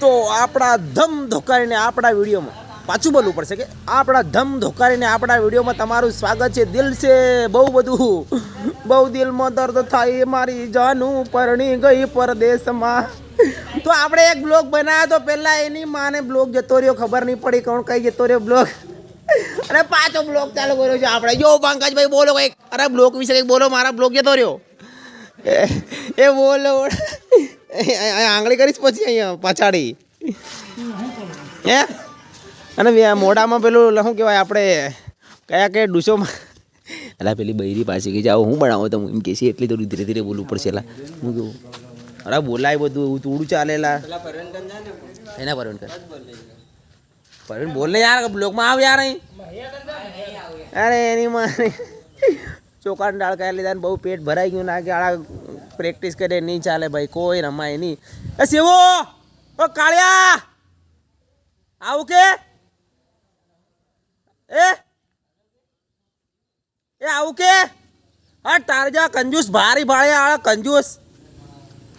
તો આપણા ધમ ધોકારીને આપણા વિડીયોમાં પાછું બોલવું પડશે કે આપણા ધમ ધોકારીને આપણા વિડીયોમાં તમારું સ્વાગત છે. દિલ છે બહુ બધું. બહુ દિલમાં દર્દ થાય મારી જાનું પરણી ગઈ પરદેશમાં. તો આપણે એક બ્લોગ બનાવ્યો તો પહેલાં એની માને બ્લોગ જતો રહ્યો, ખબર નહીં પડી કોણ કઈ જતો રહ્યો બ્લોગ. અને પાછો બ્લોગ ચાલુ કર્યો છે આપણે. જો પંકજભાઈ બોલો કંઈક. અરે બ્લોગ વિશે કંઈક બોલો, મારા બ્લોગ જતો રહ્યો. એ- બોલો. આંગળી કરીશ પછી અહીંયા પછાડી. હે? અને મોઢામાં પેલું શું કહેવાય, આપણે કયા કયા ડૂસોમાં અલા, પેલી બૈરી પાસે કે જાઓ હું બનાવો તો એમ કે છે, એટલી થોડી ધીરે ધીરે બોલવું પડશે એલા હું કહું અરે બોલાય બધું, એવું થોડું ચાલેલા એના પરવીન કર. પરવીન બોલ ને યાર બ્લોકમાં આવ યાર અહીં. અરે, એની માં ચોખાની દાળ કાઢી લીધા બહુ પેટ ભરાઈ ગયું ના કે આળા પ્રેક્ટિસ કરે નહીં ચાલે ભાઈ કોઈ રમાય નહીં. એ ઓ કાળિયા આવું કે? એ? એ આવું કે? હા તારજા કંજૂસ ભારી ભાડે આળા કંજૂસ.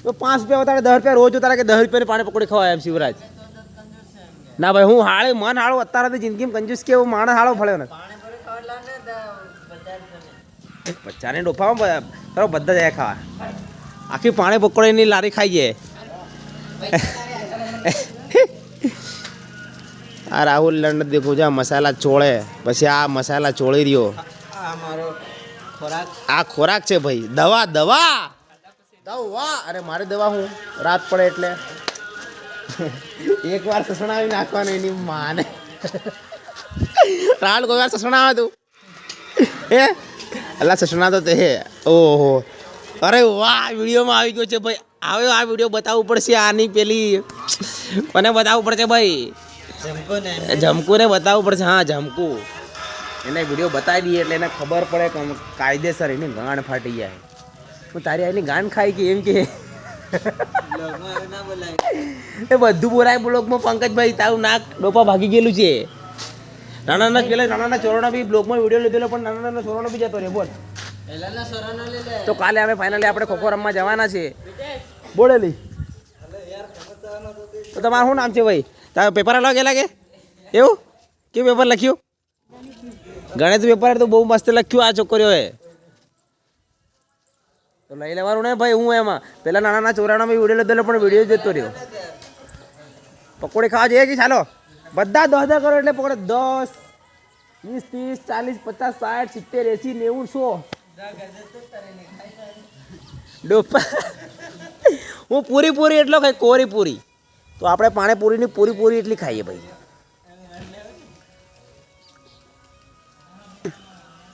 તો પાંચ રૂપિયા વધારે દસ રૂપિયા રોજ ઉતારે કે દસ રૂપિયાની પાણી પકોડી ખવાય એમ શિવરાજ? ના ભાઈ હું હાળે મન હાળો અત્યારે તો જિંદગીમાં કંજૂસ કેવું માણસ હાળો ફળ્યો ને બચ્ચાને ડોફામાં તારો બધા જાય ખાવા. આખી પાણી પકોડીની લારી ખાઈ જાય. આ રાહુલ લંડ દેખું છે મસાલા ચોળે. પછી આ મસાલા ચોળી રહ્યો. આ ખોરાક છે ભાઈ. દવા દવા! દવા! અરે મારે દવા હું? રાત પડે એટલે. એક વાર સસણાવી નાખવાનું એની માને. રાહુલ કોઈ વાર સસણાવે તું. હે? અલ્લા સસણા તો તે ઓહો. અરે વાહ વિડીયોમાં આવી ગયો છે ભાઈ. આવ્યો આ વીડિયો બતાવવું પડશે આની પેલી. મને બતાવવું પડશે ભાઈ. જમકુને બતાવવું પડશે. હા જમકુ. એને વીડિયો બતાવી દઈએ એટલે એને ખબર પડે કે કાયદેસર એની ગાંઠ ફાટી જાય. હું તારી આની ગાંઠ ખાઈ કે એમ કે. એ બધું બોલાય બ્લોગમાં પંકજભાઈ તારું નાક ડોપા ભાગી ગયેલું છે. નાના નાના પેલા નાના નાના ચોરોના બી બ્લોગમાં વીડિયો લીધેલો પણ નાના નાના ચોરોનો બી જતો રહે બોલ. તો કાલે અમે ફાઇનલી આપણે ખોખો રમવા જવાના છે બોલેલી. તો તમારું શું નામ છે ભાઈ? તારે પેપર અલગ ગયેલા કે? એવું? કેવું પેપર લખ્યું? ગણિત પેપર તો બહુ મસ્ત લખ્યું આ છોકરીઓએ. તો લઈ લેવાનું ને ભાઈ હું એમાં. પેલા નાના નાના ચોરાના બી વીડિયો લીધેલો પણ વીડિયો જતો રહ્યો. પકોડી ખાવા જઈએ કે ચાલો. બધા દસ દસ કરો એટલે પકોડે દસ વીસ ત્રીસ ચાલીસ પચાસ સાઠ સિત્તેર એંસી નેવું સો. હું પૂરી પૂરી એટલો ખાઈ કોરી પૂરી તો આપણે પાણીપુરીની પૂરી પૂરી એટલી ખાઈએ ભાઈ.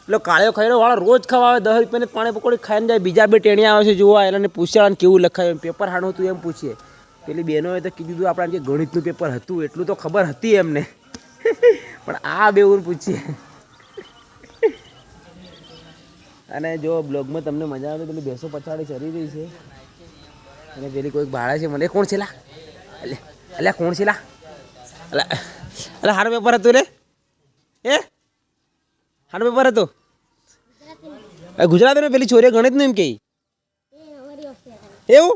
એટલે કાળો ખાઈ વાળા રોજ ખાવા આવે દસ રૂપિયાની પાણી પકોડી ખાઈને જાય, બીજા બે ટેણિયા આવે છે જોવા એને પૂછ્યા કેવું લખાયું પેપર હાણું હતું એમ પૂછીએ. પેલી બહેનોએ તો કીધું હતું, આપણે ગણિતનું પેપર હતું, એટલું તો ખબર હતી એમને. પણ આ બેવું પૂછીએ. અને જો બ્લોગમાં તમને મજા આવે પેલી ભેંસો પછાડી, ચરી રહી છે. અને પેલી કોઈક ભાડા છે, મને કોણ છે લા? એટલે કોણ છે લા? એટલે હારો પેપર હતું રે? એ હારો પેપર હતું? એ ગુજરાતીનું પેલી છોરીએ ગણિતનું એમ કહી એવું?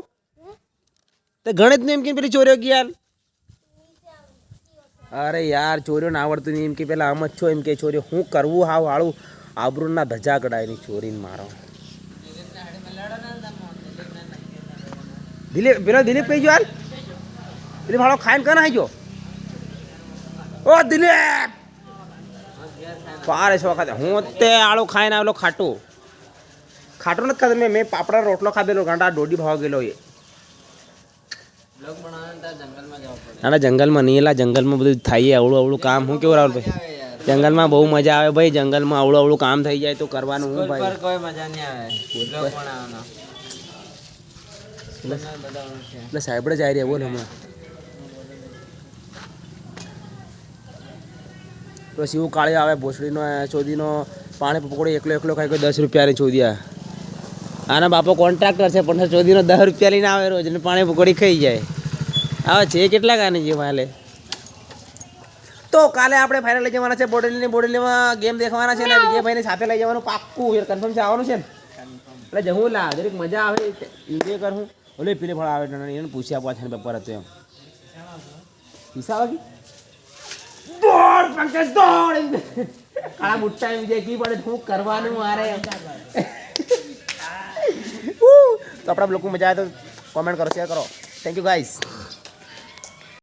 તે ગણિતનું એમ કે પેલી ચોરીઓ યાર? અરે યાર ચોરીઓ ના આવડતું નહીં એમ કે, પેલા આમ જ છો એમ કે ચોરીઓ હું કરવું હાવ હાળું? આબરૂના ધજા કડાયની ચોરીને મારો દિલીપ પેલો દિલીપ કહી ગયો હાલ? દિલીપ હાલો ખાઈને કને આવી ગયો. ઓ દિલીપ! પારે છે વખત હું તે આળો ખાઈને આવેલો ખાટું. ખાટું નથી ખાધું મેં મેં પાપડા રોટલો ખાધેલો ગાંડા દોડી ભાવ ગયેલો એ. ના જંગલમાં નહીં એલા જંગલમાં બધું થાય આવડું અવળું કામ. હું કેવું રાહુલભાઈ જંગલમાં બહુ મજા આવે ભાઈ જંગલમાં અવળું અવળું કામ થઈ જાય તો કરવાનું હું ભાઈ. કોઈ મજા નહીં આવે. એટલે સાહેબ જ આવી રહ્યા બોલ હમણાં. તો શિવ કાળે આવે ભોસડીનો ચોદીનો પાણી પકોડી એકલો એકલો ખાઈ કોઈ દસ રૂપિયાની ચોદિયા આના બાપો કોન્ટ્રાક્ટર છે પણ ચોદીનો દસ રૂપિયા લઈને આવે રોજ ને પાણી પકોડી ખાઈ જાય. આવે છે કેટલા ગાની જે હાલે? તો કાલે આપણે ફાઇનલ લઈ જવાના છે બોડેલીની બોડેલીમાં ગેમ દેખવાના છે અને વિજયભાઈને સાથે લઈ જવાનું પાક્કું કન્ફર્મ છે આવવાનું છે ને? એટલે જવું લા દરેક મજા આવે એન્જોય કર હું ઓલે પીલે ફળ આવે એને પૂછ્યા પાછા પેપર હતો એમ. પૈસા આવે દોડ પંકજ દોડ! કાળા મુઠ્ઠા વિજય કી પડે શું કરવાનું મારે? તો આપણા લોકો મજા આવે તો કોમેન્ટ કરો શેર કરો. Thank you guys